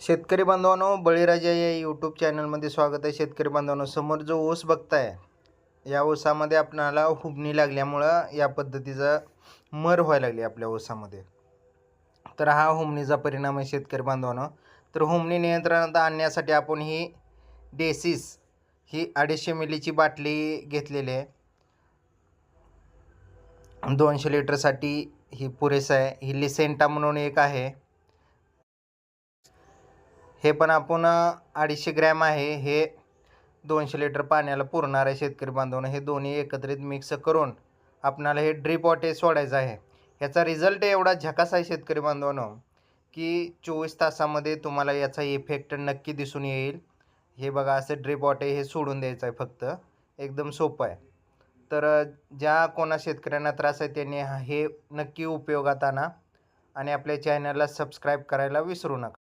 शेतकरी बांधवांनो बळीराजा या यूट्यूब चॅनलमध्ये स्वागत आहे. शेतकरी बांधवांनो समोर जो ओस बघताय या ओसामध्ये आपणाला हुबणी लागल्यामुळं या पद्धतीचा मर व्हायला लागली आपल्या ओसामध्ये तर हा हुमणीचा परिणाम आहे शेतकरी बांधवांनो. तर हुमणी नियंत्रणात आणण्यासाठी आपण ही डेसिस ही अडीचशे मिलीची बाटली घेतलेली आहे. दोनशे लिटरसाठी ही पुरेसं आहे. ही लिसेंटा म्हणून एक आहे. हे पण आपण अडीचशे ग्रॅम आहे. हे दोनशे लिटर पाण्याला पुरणार आहे शेतकरी बांधवनं. हे दोन्ही एकत्रित मिक्स करून आपणाला हे ड्रीप वॉटे सोडायचं आहे. याचा रिझल्ट एवढा झकास आहे शेतकरी बांधवांनो की चोवीस तासामध्ये तुम्हाला याचा इफेक्ट नक्की दिसून येईल. हे बघा असं ड्रीप वॉटे हे सोडून द्यायचं आहे फक्त. एकदम सोपं आहे. तर ज्या कोणा शेतकऱ्यांना त्रास आहे त्यांनी हा- हे नक्की उपयोगात आणा आणि आपल्या चॅनलला सबस्क्राईब करायला विसरू नका.